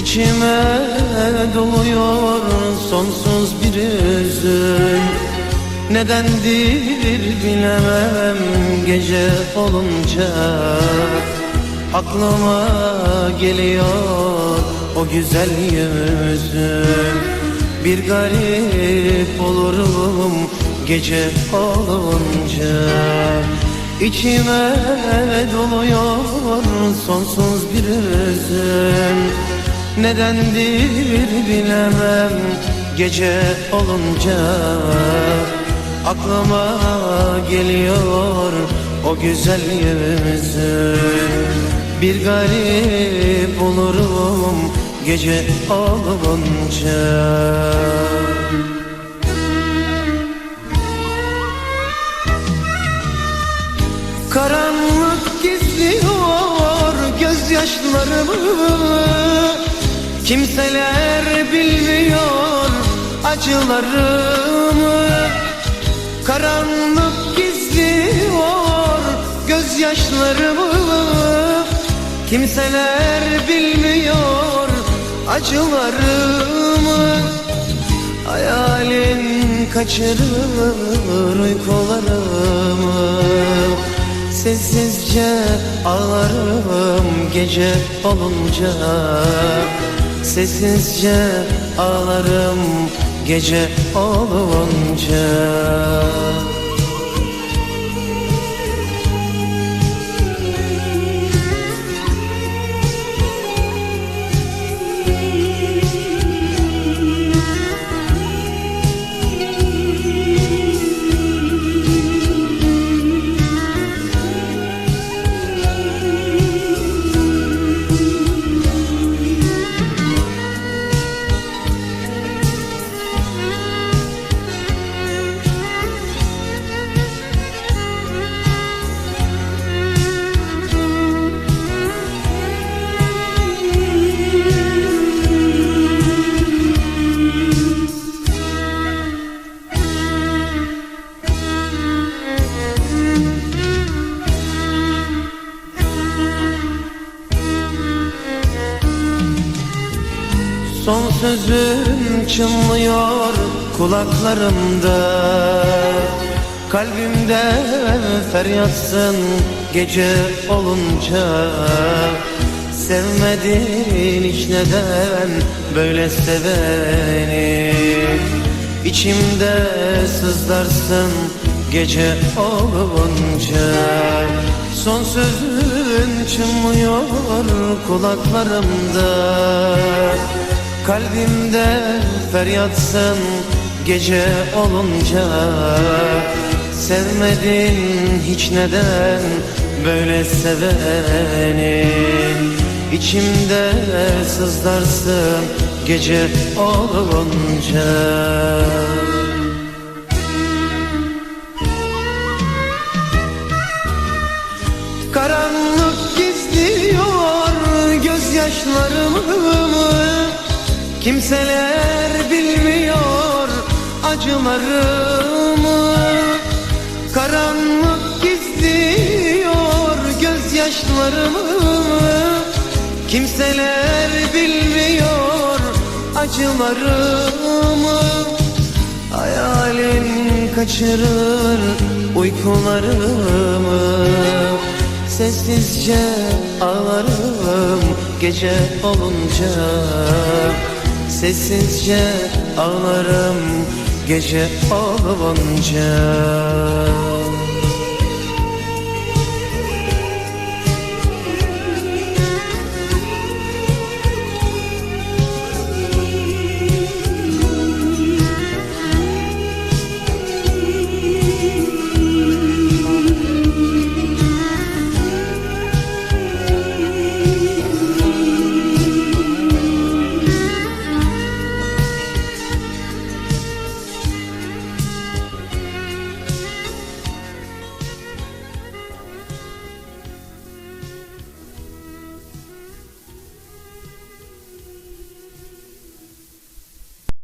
İçime doluyor sonsuz bir üzün Nedendir bilemem gece olunca. Aklıma geliyor o güzel yüzün Bir garip olurum gece olunca. İçime doluyor sonsuz bir üzün Nedendir bilemem gece olunca Aklıma geliyor o güzel yüzün Bir garip olurum gece olunca. Karanlık gizliyor gözyaşlarımı Kimseler bilmiyor acılarımı. Karanlık gizliyor gözyaşlarımı. Kimseler bilmiyor acılarımı. Hayalin kaçırır uykularımı. Sessizce ağlarım gece olunca Sessizce ağlarım gece olunca Son sözüm çınlıyor kulaklarımda. Kalbimde feryatsın gece olunca. Sevmedin hiç neden böyle seveni? İçimde sızlarsın gece olunca. Son sözün çınlıyor kulaklarımda Kalbimde feryatsın gece olunca. Sevmedin hiç neden böyle seveni? İçimde sızlarsın gece olunca Kimseler bilmiyor acılarımı. Karanlık gizliyor gözyaşlarımı. Kimseler bilmiyor acılarımı. Hayalin kaçırır uykularımı. Sessizce ağlarım gece olunca Sessizce ağlarım gece olunca